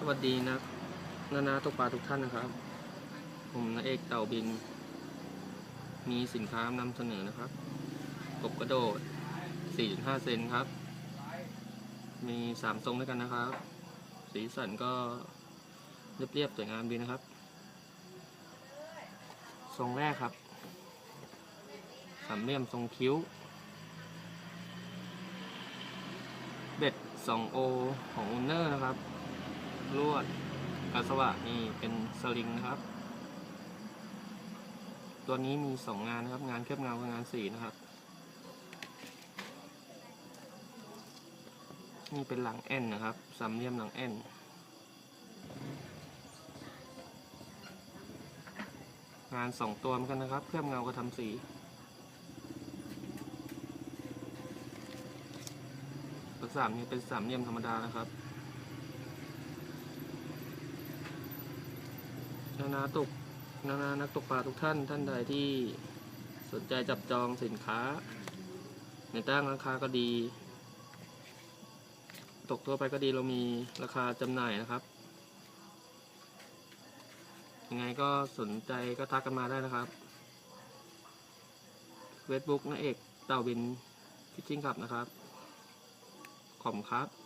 สวัสดีนะนานาตกปลาทุกท่านนะครับ ผมนาเอกเต่าบิน มีสินค้านำเสนอนะครับกบกระโดด 4.5 เซนครับ มีสามทรงด้วยกันนะครับ สีสันก็เรียบๆสวยงามดีนะครับ ทรงแรกครับ สามเหลี่ยมทรงคิ้ว เบ็ด 2O ของอุนเนอร์นะครับ ลวดกาสวะนี่เป็นสลิงนะครับ ตัวนี้มีสองงานนะครับ งานเคลือบเงากับงานสีนะครับ นี่เป็นหลังแอนนะครับสามเหลี่ยมหลังแอนงานสองตัวเหมือนกันนะครับ เคลือบเงากับทำสีตัวสามนี่เป็นสามเหลี่ยมธรรมดานะครับ นานาตกนานานักตกปลาทุกท่านท่านใดที่สนใจจับจองสินค้า ในตั้งราคาก็ดี ตกทั่วไปก็ดีเรามีราคาจำหน่ายนะครับ ยังไงก็สนใจก็ทักกันมาได้นะครับเฟซบุ๊กนาเอกเต่าบินฟิชชิ่งขับนะครับ ขอบคุณครับ